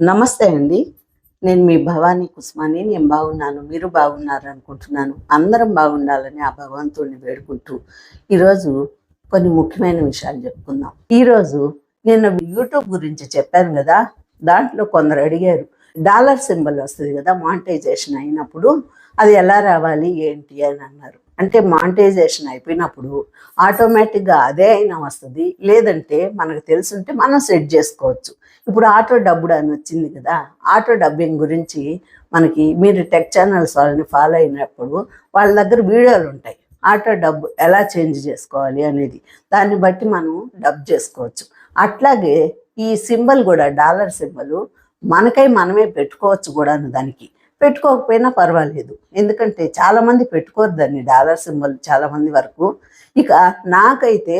నమస్తే అండి. నేను మీ భవానీ కుస్మాని. నేను బాగున్నాను. మీరు బాగున్నారు అనుకుంటున్నాను. అందరం బాగుండాలని ఆ భగవంతుడిని వేడుకుంటూ ఈరోజు కొన్ని ముఖ్యమైన విషయాలు చెప్పుకుందాం. ఈరోజు నేను యూట్యూబ్ గురించి చెప్పాను కదా. దాంట్లో కొందరు అడిగారు డాలర్ సింబల్ వస్తుంది కదా మానిటైజేషన్ అయినప్పుడు అది ఎలా రావాలి ఏంటి అని అన్నారు. అంటే మానిటైజేషన్ అయిపోయినప్పుడు ఆటోమేటిక్గా అదే అయినా వస్తుంది. లేదంటే మనకు తెలుసుంటే మనం సెట్ చేసుకోవచ్చు. ఇప్పుడు ఆటో డబ్బుడు అని వచ్చింది కదా ఆటో డబ్బింగ్ గురించి మనకి మీరు టెక్ ఛానల్స్ వాళ్ళని ఫాలో అయినప్పుడు వాళ్ళ దగ్గర వీడియోలు ఉంటాయి. ఆటో డబ్బు ఎలా చేంజ్ చేసుకోవాలి అనేది. దాన్ని బట్టి మనం డబ్ చేసుకోవచ్చు. అట్లాగే ఈ సింబల్ కూడా డాలర్ సింబల్ మనకై మనమే పెట్టుకోవచ్చు కూడా దానికి. పెట్టుకోకపోయినా పర్వాలేదు. ఎందుకంటే చాలామంది పెట్టుకోరు దాన్ని డాలర్ సింబల్ చాలామంది వరకు. ఇక నాకైతే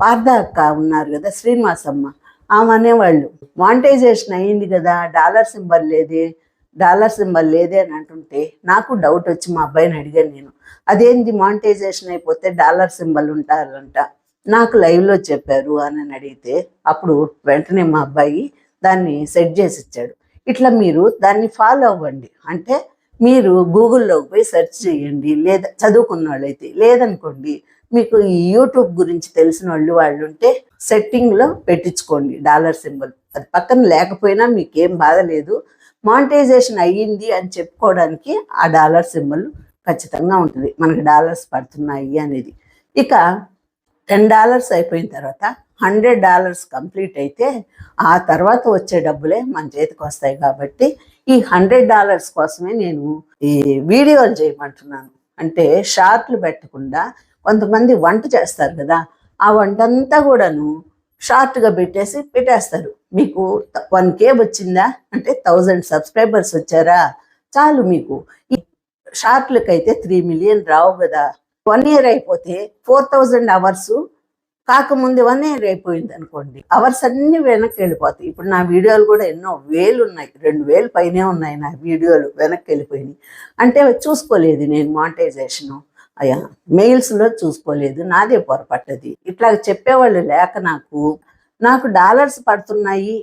పార్థ అక్క ఉన్నారు కదా శ్రీనివాసమ్మ. ఆమె అనేవాళ్ళు మానిటైజేషన్ అయ్యింది కదా డాలర్ సింబల్ లేదే డాలర్ సింబల్ లేదే అని అంటుంటే నాకు డౌట్ వచ్చి మా అబ్బాయిని అడిగాను నేను. అదేంది మానిటైజేషన్ అయిపోతే డాలర్ సింబల్ ఉంటారంట. నాకు లైవ్లో చెప్పారు అని అడిగితే అప్పుడు వెంటనే మా అబ్బాయి దాన్ని సెట్ చేసి ఇచ్చాడు. ఇట్లా మీరు దాన్ని ఫాలో అవ్వండి. అంటే మీరు గూగుల్లోకి పోయి సెర్చ్ చేయండి. లేదా చదువుకున్న వాళ్ళైతే లేదనుకోండి మీకు ఈ యూట్యూబ్ గురించి తెలిసిన వాళ్ళు వాళ్ళు ఉంటే సెట్టింగ్లో పెట్టించుకోండి డాలర్ సింబల్. అది పక్కన లేకపోయినా మీకేం బాధ లేదు. మానిటైజేషన్ అయ్యింది అని చెప్పుకోవడానికి ఆ డాలర్ సింబల్ ఖచ్చితంగా ఉంటుంది. మనకి డాలర్స్ పడుతున్నాయి అనేది. ఇక టెన్ డాలర్స్ అయిపోయిన తర్వాత హండ్రెడ్ డాలర్స్ కంప్లీట్ అయితే ఆ తర్వాత వచ్చే డబ్బులే మన చేతికి వస్తాయి కాబట్టి ఈ హండ్రెడ్ డాలర్స్ కోసమే నేను ఈ వీడియోలు చేయమంటున్నాను. అంటే షార్ట్లు పెట్టకుండా కొంతమంది వంట చేస్తారు కదా ఆ వంట అంతా కూడాను షార్ట్గా పెట్టేసి పెట్టేస్తారు. మీకు వన్ కే వచ్చిందా? అంటే థౌజండ్ సబ్స్క్రైబర్స్ వచ్చారా? చాలు మీకు. ఈ షార్ట్లకైతే త్రీ మిలియన్ రావు కదా. వన్ ఇయర్ అయిపోతే ఫోర్ థౌజండ్ అవర్స్ కాకముందు వన్ ఇయర్ అయిపోయింది అనుకోండి. అవర్స్ అన్ని వెనక్కి వెళ్ళిపోతాయి. ఇప్పుడు నా వీడియోలు కూడా ఎన్నో వేలు ఉన్నాయి. రెండు వేలు పైనే ఉన్నాయి నా వీడియోలు వెనక్కి వెళ్ళిపోయినాయి. అంటే చూసుకోలేదు నేను మానిటైజేషను. అయ్యా మెయిల్స్లో చూసుకోలేదు. నాదే పొరపట్టది ఇట్లా చెప్పేవాళ్ళు లేక నాకు నాకు డాలర్స్ పడుతున్నాయి.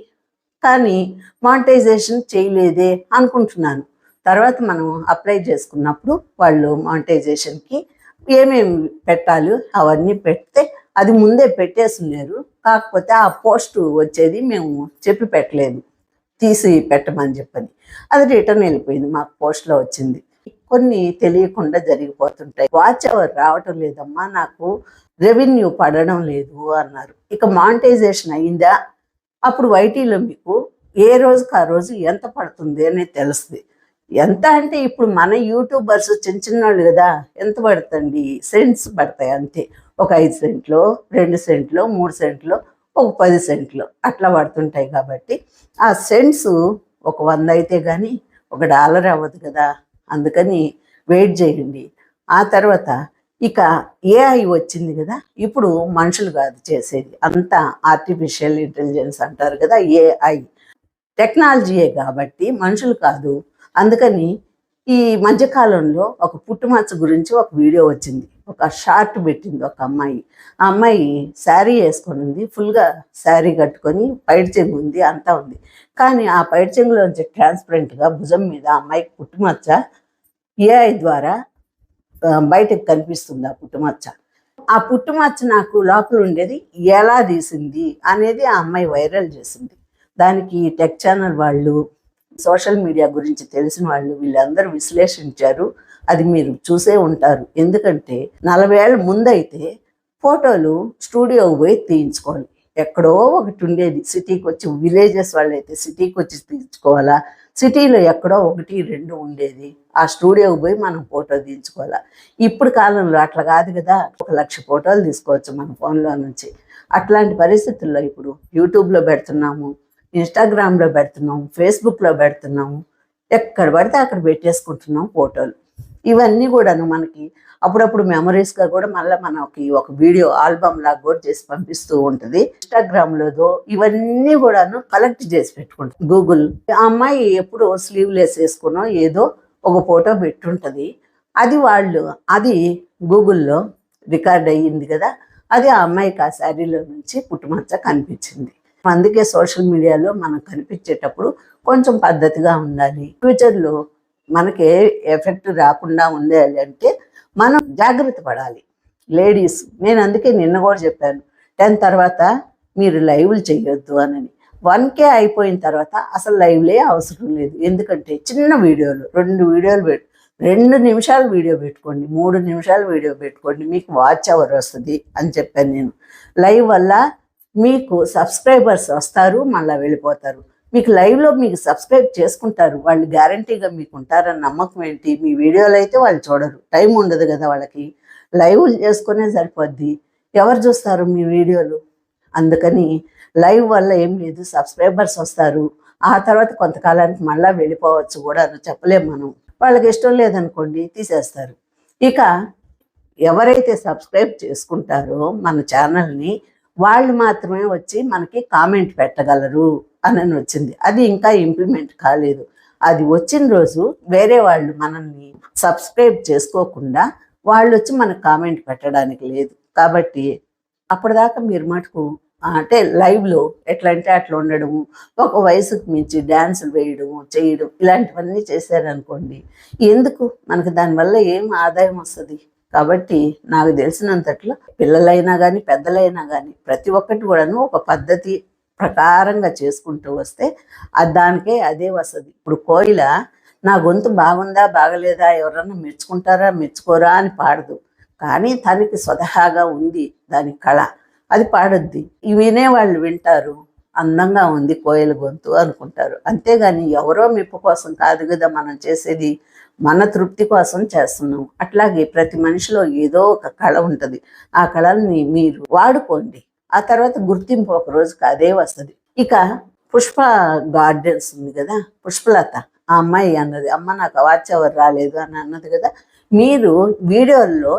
కానీ మానిటైజేషన్ చేయలేదే అనుకుంటున్నాను. తర్వాత మనం అప్లై చేసుకున్నప్పుడు వాళ్ళు మానిటైజేషన్కి ఏమేమి పెట్టాలి అవన్నీ పెడితే అది ముందే పెట్టేస్తున్నారు. కాకపోతే ఆ పోస్ట్ వచ్చేది మేము చెప్పి పెట్టలేదు. తీసి పెట్టమని చెప్పని అది రిటర్న్ వెళ్ళిపోయింది మాకు పోస్ట్లో వచ్చింది. కొన్ని తెలియకుండా జరిగిపోతుంటాయి. వాచ్ అవర్ రావటం లేదమ్మా నాకు రెవెన్యూ పడడం లేదు అన్నారు. ఇక మానిటైజేషన్ అయిందా? అప్పుడు వైటీలో మీకు ఏ రోజుకి ఆ రోజు ఎంత పడుతుంది అనేది తెలుస్తుంది. ఎంత అంటే ఇప్పుడు మన యూట్యూబర్స్ చిన్న చిన్న వాళ్ళు కదా ఎంత పడుతుంది సెంట్స్ పడతాయి అంతే. ఒక ఐదు సెంట్లో రెండు సెంట్లు మూడు సెంట్లో ఒక పది సెంట్లు అట్లా పడుతుంటాయి కాబట్టి ఆ సెంట్స్ ఒక వంద అయితే కానీ ఒక డాలర్ అవ్వదు కదా. అందుకని వెయిట్ చేయండి. ఆ తర్వాత ఇక ఏఐ వచ్చింది కదా ఇప్పుడు మనుషులు కాదు చేసేది. అంతా ఆర్టిఫిషియల్ ఇంటెలిజెన్స్ అంటారు కదా ఏఐ టెక్నాలజీయే కాబట్టి మనుషులు కాదు అందుకని ఈ మధ్యకాలంలో ఒక పుట్టుమచ్చ గురించి ఒక వీడియో వచ్చింది. ఒక షార్ట్ పెట్టింది ఒక అమ్మాయి. ఆ అమ్మాయి శారీ వేసుకొని ఉంది. ఫుల్గా శారీ కట్టుకొని పైడ్చెంగు ఉంది అంతా ఉంది. కానీ ఆ పైడి నుంచి ట్రాన్స్పరెంట్గా భుజం మీద ఆ అమ్మాయికి పుట్టుమచ్చ ఏఐ ద్వారా బయటకు కనిపిస్తుంది ఆ పుట్టుమచ్చ ఆ పుట్టుమచ్చ నాకు లోపల ఉండేది ఎలా తీసింది అనేది ఆ అమ్మాయి వైరల్ చేసింది. దానికి టెక్ ఛానల్ వాళ్ళు సోషల్ మీడియా గురించి తెలిసిన వాళ్ళు వీళ్ళందరూ విశ్లేషించారు. అది మీరు చూసే ఉంటారు. ఎందుకంటే నలభై ఏళ్ళ ముందైతే ఫోటోలు స్టూడియోకి పోయి తీయించుకోవాలి. ఎక్కడో ఒకటి ఉండేది. సిటీకి వచ్చి విలేజెస్ వాళ్ళైతే సిటీకి వచ్చి తీయించుకోవాలా? సిటీలో ఎక్కడో ఒకటి రెండు ఉండేది. ఆ స్టూడియోకి పోయి మనం ఫోటో తీయించుకోవాలా? ఇప్పుడు కాలంలో అట్లా కాదు కదా. ఒక లక్ష ఫోటోలు తీసుకోవచ్చు మన ఫోన్లో నుంచి. అట్లాంటి పరిస్థితుల్లో ఇప్పుడు యూట్యూబ్లో పెడుతున్నాము. ఇన్స్టాగ్రామ్లో పెడుతున్నాం ఫేస్బుక్లో పెడుతున్నాం ఎక్కడ పడితే అక్కడ పెట్టేసుకుంటున్నాం ఫోటోలు. ఇవన్నీ కూడాను మనకి అప్పుడప్పుడు మెమరీస్గా కూడా మళ్ళీ మనకి ఒక వీడియో ఆల్బమ్ లాగా కూడా చేసి పంపిస్తూ ఉంటుంది. ఇన్స్టాగ్రామ్లోదో ఇవన్నీ కూడాను కలెక్ట్ చేసి పెట్టుకుంటుంది గూగుల్ ఆ అమ్మాయి ఎప్పుడు స్లీవ్లెస్ వేసుకునో ఏదో ఒక ఫోటో పెట్టుంటుంది. అది వాళ్ళు అది గూగుల్లో రికార్డ్ అయ్యింది కదా అది ఆ అమ్మాయికి ఆ శారీలో నుంచి పుట్టుమచ్చ కనిపించింది. అందుకే సోషల్ మీడియాలో మనం కనిపించేటప్పుడు కొంచెం పద్ధతిగా ఉండాలి. ఫ్యూచర్లో మనకి ఏ ఎఫెక్ట్ రాకుండా ఉండాలి అంటే మనం జాగ్రత్త పడాలి. లేడీస్ నేను అందుకే నిన్న కూడా చెప్పాను టెన్ తర్వాత మీరు లైవ్లు చేయొద్దు అని వన్ కే అయిపోయిన తర్వాత అసలు లైవ్లే అవసరం లేదు. ఎందుకంటే చిన్న వీడియోలు రెండు వీడియోలు పెట్టు రెండు నిమిషాలు వీడియో పెట్టుకోండి మూడు నిమిషాలు వీడియో పెట్టుకోండి మీకు వాచ్ అవర్ వస్తుంది అని చెప్పాను నేను. లైవ్ వల్ల మీకు సబ్స్క్రైబర్స్ వస్తారు మళ్ళీ వెళ్ళిపోతారు. మీకు లైవ్లో మీకు సబ్స్క్రైబ్ చేసుకుంటారు. వాళ్ళు గ్యారంటీగా మీకు ఉంటారని నమ్మకం ఏంటి? మీ వీడియోలు అయితే వాళ్ళు చూడరు. టైం ఉండదు కదా వాళ్ళకి. లైవ్ చేసుకునే సరిపోద్ది. ఎవరు చూస్తారు మీ వీడియోలు? అందుకని లైవ్ వల్ల ఏం లేదు. సబ్స్క్రైబర్స్ వస్తారు. ఆ తర్వాత కొంతకాలానికి మళ్ళీ వెళ్ళిపోవచ్చు కూడా చెప్పలేము మనం. వాళ్ళకి ఇష్టం లేదనుకోండి తీసేస్తారు. ఇక ఎవరైతే సబ్స్క్రైబ్ చేసుకుంటారో మన ఛానల్ని వాళ్ళు మాత్రమే వచ్చి మనకి కామెంట్ పెట్టగలరు అని వచ్చింది. అది ఇంకా ఇంప్లిమెంట్ కాలేదు. అది వచ్చిన రోజు వేరే వాళ్ళు మనల్ని సబ్స్క్రైబ్ చేసుకోకుండా వాళ్ళు వచ్చి మనకు కామెంట్ పెట్టడానికి లేదు. కాబట్టి అప్పటిదాకా మీరు మటుకు అంటే లైవ్లో ఎట్లా అంటే అట్లా ఉండడము ఒక వయసుకు మించి డ్యాన్సులు వేయడము చేయడం ఇలాంటివన్నీ చేశారనుకోండి ఎందుకు? మనకు దానివల్ల ఏం ఆదాయం వస్తుంది? కాబట్టి నాకు తెలిసినంతట్లో పిల్లలైనా కానీ పెద్దలైనా కానీ ప్రతి ఒక్కటి కూడాను ఒక పద్ధతి ప్రకారంగా చేసుకుంటూ వస్తే అది దానికే అదే వస్తుంది ఇప్పుడు కోయిల నా గొంతు బాగుందా బాగలేదా ఎవరన్నా మెచ్చుకుంటారా మెచ్చుకోరా అని పాడదు. కానీ తనకి స్వతహాగా ఉంది దాని కళ. అది పాడొద్ది. ఈ వినేవాళ్ళు వింటారు అందంగా ఉంది కోయిల గొంతు అనుకుంటారు. అంతేగాని ఎవరో మెప్పు కోసం కాదు కదా మనం చేసేది. మన తృప్తి కోసం చేస్తున్నాం. అట్లాగే ప్రతి మనిషిలో ఏదో ఒక కళ ఉంటుంది. ఆ కళని మీరు వాడుకోండి. ఆ తర్వాత గుర్తింపు ఒక రోజుకి అదే వస్తుంది. ఇక పుష్ప గార్డెన్స్ ఉంది కదా పుష్పలత. ఆ అమ్మాయి అన్నది అమ్మ నాకు వాచ్ ఎవరు రాలేదు? అని అన్నది కదా మీరు వీడియోల్లో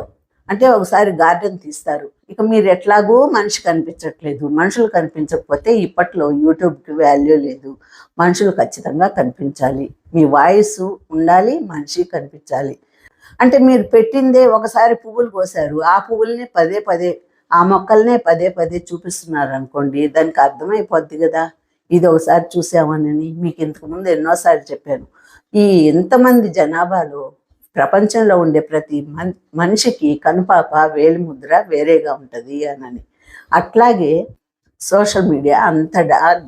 అంటే ఒకసారి గార్డెన్ తీస్తారు. ఇక మీరు ఎట్లాగూ మనిషి కనిపించట్లేదు. మనుషులు కనిపించకపోతే ఇప్పట్లో యూట్యూబ్కి వాల్యూ లేదు. మనుషులు ఖచ్చితంగా కనిపించాలి. మీ వాయిస్ ఉండాలి మనిషి కనిపించాలి. అంటే మీరు పెట్టిందే ఒకసారి పువ్వులు కోసారు. ఆ పువ్వుల్ని పదే పదే ఆ మొక్కల్నే పదే పదే చూపిస్తున్నారు అనుకోండి దానికి అర్థమైపోద్ది కదా. ఇది ఒకసారి చూసామనని మీకు ఇంతకుముందు ఎన్నోసార్లు చెప్పాను. ఈ ఎంతమంది జనాభాలో ప్రపంచంలో ఉండే ప్రతి మన్ మనిషికి కనుపాప వేలిముద్ర వేరేగా ఉంటుంది అనని. అట్లాగే సోషల్ మీడియా అంత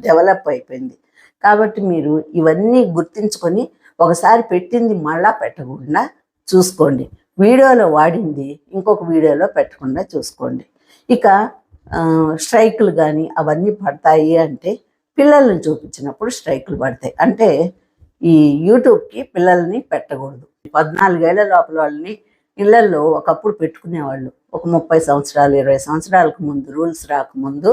డెవలప్ అయిపోయింది. కాబట్టి మీరు ఇవన్నీ గుర్తించుకొని ఒకసారి పెట్టింది మళ్ళా పెట్టకుండా చూసుకోండి. వీడియోలో వాడింది ఇంకొక వీడియోలో పెట్టకుండా చూసుకోండి. ఇక స్ట్రైకులు కానీ అవన్నీ పడతాయి అంటే పిల్లల్ని చూపించినప్పుడు స్ట్రైకులు పడతాయి. అంటే ఈ యూట్యూబ్కి పిల్లల్ని పెట్టకూడదు. పద్నాలుగేళ్ళ లోపల వాళ్ళని ఇళ్ళలో ఒకప్పుడు పెట్టుకునేవాళ్ళు. ఒక ముప్పై సంవత్సరాలు ఇరవై సంవత్సరాలకు ముందు రూల్స్ రాకముందు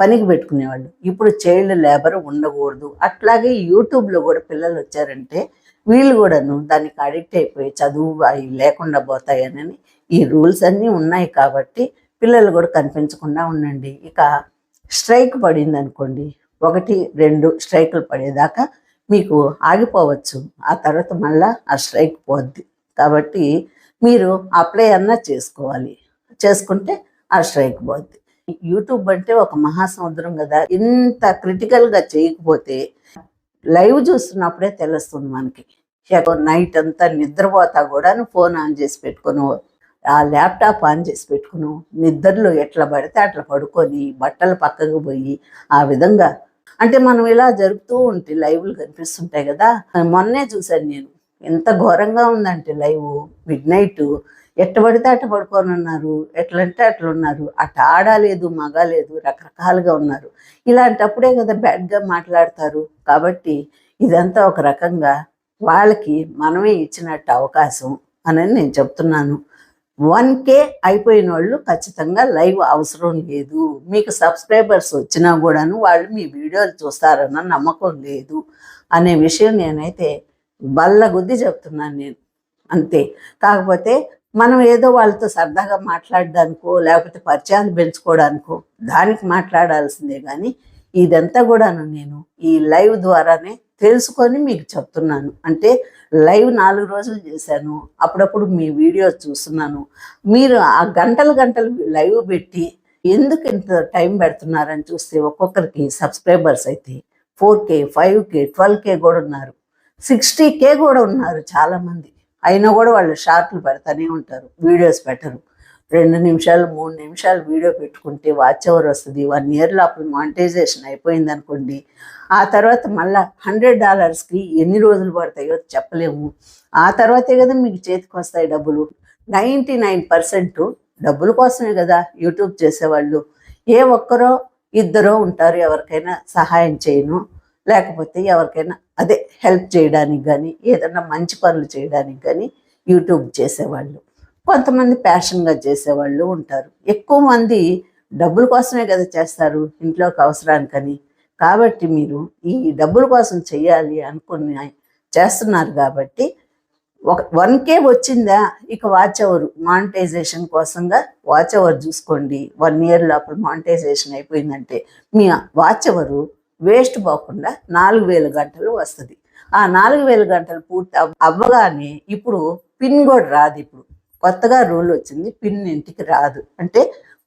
పనికి పెట్టుకునేవాళ్ళు. ఇప్పుడు చైల్డ్ లేబర్ ఉండకూడదు. అట్లాగే యూట్యూబ్లో కూడా పిల్లలు వచ్చారంటే వీళ్ళు కూడాను దానికి అడిక్ట్ అయిపోయి చదువు అవి లేకుండా పోతాయనని ఈ రూల్స్ అన్నీ ఉన్నాయి కాబట్టి పిల్లలు కూడా కనిపించకుండా ఉండండి. ఇక స్ట్రైక్ పడింది అనుకోండి ఒకటి రెండు స్ట్రైకులు పడేదాకా మీకు ఆగిపోవచ్చు. ఆ తర్వాత మళ్ళా ఆ స్ట్రైక్ పోద్ది. కాబట్టి మీరు అప్లై అన్నా చేసుకోవాలి. చేసుకుంటే ఆ స్ట్రైక్ పోద్ది. యూట్యూబ్ అంటే ఒక మహాసముద్రం కదా. ఇంత క్రిటికల్గా చేయకపోతే లైవ్ చూస్తున్నప్పుడే తెలుస్తుంది మనకి. నైట్ అంతా నిద్రపోతా కూడా ఫోన్ ఆన్ చేసి పెట్టుకుని ఆ ల్యాప్టాప్ ఆన్ చేసి పెట్టుకుని నిద్రలో ఎట్లా పడితే అట్లా పడుకొని బట్టలు పక్కకు పోయి ఆ విధంగా అంటే మనం ఇలా జరుపుతూ ఉంటే లైవ్లు కనిపిస్తుంటాయి కదా. మొన్నే చూశాను నేను. ఎంత ఘోరంగా ఉందంటే లైవ్ మిడ్ నైట్ ఎట్ట పడితే అట్ట పడుకొని ఉన్నారు ఎట్లంటే అట్లా ఉన్నారు అట్ట ఆడలేదు మగలేదు రకరకాలుగా ఉన్నారు. ఇలాంటప్పుడే కదా బ్యాడ్గా మాట్లాడతారు. కాబట్టి ఇదంతా ఒక రకంగా వాళ్ళకి మనమే ఇచ్చినట్టు అవకాశం అని నేను చెప్తున్నాను. వన్ కే అయిపోయిన వాళ్ళు ఖచ్చితంగా లైవ్ అవసరం లేదు. మీకు సబ్స్క్రైబర్స్ వచ్చినా కూడాను వాళ్ళు మీ వీడియోలు చూస్తారన్న నమ్మకం లేదు అనే విషయం నేనైతే బల్ల గుద్ది చెప్తున్నాను నేను. అంతే. కాకపోతే మనం ఏదో వాళ్ళతో సరదాగా మాట్లాడడానికో లేకపోతే పరిచయాలు పెంచుకోవడానికో దానికి మాట్లాడాల్సిందే కానీ ఇదంతా కూడాను నేను ఈ లైవ్ ద్వారానే తెలుసుకొని మీకు చెప్తున్నాను. అంటే లైవ్ నాలుగు రోజులు చేశాను. అప్పుడప్పుడు మీ వీడియో చూస్తున్నాను. మీరు ఆ గంటలు గంటలు లైవ్ పెట్టి ఎందుకు ఇంత టైం పెడుతున్నారని చూస్తే ఒక్కొక్కరికి సబ్స్క్రైబర్స్ అయితే four K five K twelve K కూడా ఉన్నారు. సిక్స్టీ కే కూడా ఉన్నారు చాలామంది. అయినా కూడా వాళ్ళు షార్ట్లు పెడతానే ఉంటారు. వీడియోస్ పెట్టరు. రెండు నిమిషాలు మూడు నిమిషాలు వీడియో పెట్టుకుంటే వాచ్ అవర్ వస్తుంది. వన్ ఇయర్ లోపల మానిటైజేషన్ అయిపోయింది అనుకోండి. ఆ తర్వాత మళ్ళీ హండ్రెడ్ డాలర్స్కి ఎన్ని రోజులు పడతాయో చెప్పలేము. ఆ తర్వాతే కదా మీకు చేతికి వస్తాయి డబ్బులు. నైంటీ నైన్ పర్సెంట్ డబ్బుల కోసమే కదా యూట్యూబ్ చేసేవాళ్ళు. ఏ ఒక్కరో ఇద్దరో ఉంటారు ఎవరికైనా సహాయం చేయను. లేకపోతే ఎవరికైనా అదే హెల్ప్ చేయడానికి కానీ ఏదైనా మంచి పనులు చేయడానికి కానీ యూట్యూబ్ చేసేవాళ్ళు. కొంతమంది ప్యాషన్గా చేసేవాళ్ళు ఉంటారు. ఎక్కువ మంది డబ్బుల కోసమే కదా చేస్తారు ఇంట్లోకి అవసరానికని. కాబట్టి మీరు ఈ డబ్బుల కోసం చేయాలి అనుకుని చేస్తున్నారు కాబట్టి ఒక వన్ కే వచ్చిందా ఇక వాచ్ అవర్ మానిటైజేషన్ కోసంగా వాచ్ అవర్ చూసుకోండి. వన్ ఇయర్ లోపల మానిటైజేషన్ అయిపోయిందంటే మీ వాచ్ అవరు వేస్ట్ పోకుండా నాలుగు వేల గంటలు వస్తుంది. ఆ నాలుగు వేల గంటలు పూర్తి అవ్- అవ్వగానే ఇప్పుడు పిన్ కూడా రాదు ఇప్పుడు. కొత్తగా రూల్ వచ్చింది పిన్ ఇంటికి రాదు. అంటే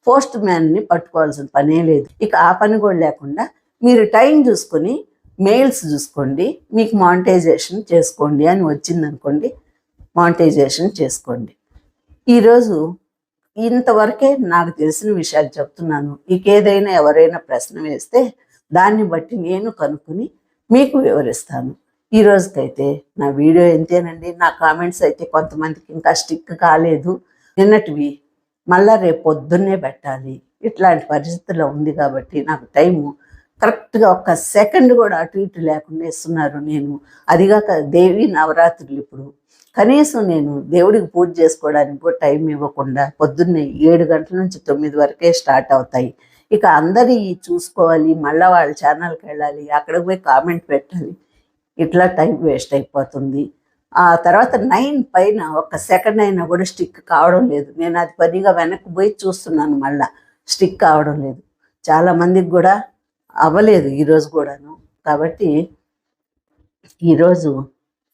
పోస్ట్ మ్యాన్ని పట్టుకోవాల్సిన పనే లేదు. ఇక ఆ పని కూడా లేకుండా మీరు టైం చూసుకొని మెయిల్స్ చూసుకోండి మీకు మానిటైజేషన్ చేసుకోండి అని వచ్చింది అనుకోండి మానిటైజేషన్ చేసుకోండి. ఈరోజు ఇంతవరకే నాకు తెలిసిన విషయాలు చెప్తున్నాను. ఇక ఏదైనా ఎవరైనా ప్రశ్న వేస్తే దాన్ని బట్టి నేను కనుక్కొని మీకు వివరిస్తాను. ఈ రోజుకైతే నా వీడియో ఎంతేనండి? నా కామెంట్స్ అయితే కొంతమందికి ఇంకా స్టిక్ కాలేదు. నిన్నటివి మళ్ళా రేపు పొద్దున్నే పెట్టాలి. ఇట్లాంటి పరిస్థితుల్లో ఉంది కాబట్టి నాకు టైము కరెక్ట్గా ఒక్క సెకండ్ కూడా అటు ఇటు లేకుండా ఇస్తున్నారు నేను. అదిగాక దేవి నవరాత్రులు ఇప్పుడు. కనీసం నేను దేవుడికి పూజ చేసుకోవడానికి కూడా టైం ఇవ్వకుండా పొద్దున్నే ఏడు గంటల నుంచి తొమ్మిది వరకే స్టార్ట్ అవుతాయి. ఇక అందరి చూసుకోవాలి. మళ్ళీ వాళ్ళ ఛానల్కి వెళ్ళాలి. అక్కడికి పోయి కామెంట్ పెట్టాలి. ఇట్లా టైం వేస్ట్ అయిపోతుంది. ఆ తర్వాత నైన్ పైన ఒక సెకండ్ అయినా కూడా స్టిక్ కావడం లేదు. నేను అది పనిగా వెనక్కి పోయి చూస్తున్నాను మళ్ళా. స్టిక్ కావడం లేదు. చాలా మందికి కూడా అవ్వలేదు ఈరోజు కూడాను. కాబట్టి ఈరోజు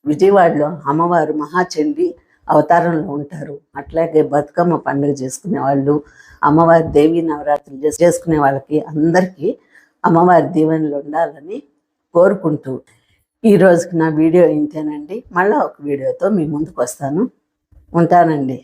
విజయవాడలో అమ్మవారు మహాచండి అవతారంలో ఉంటారు. అట్లాగే బతుకమ్మ పండుగ చేసుకునే వాళ్ళు అమ్మవారి దేవి నవరాత్రులు చేసుకునే వాళ్ళకి అందరికీ అమ్మవారి దీవెనలు ఉండాలని కోరుకుంటూ ఈ రోజుకి నా వీడియో ఇంతేనండి. మళ్ళీ ఒక వీడియోతో మీ ముందుకు వస్తాను. ఉంటానండి.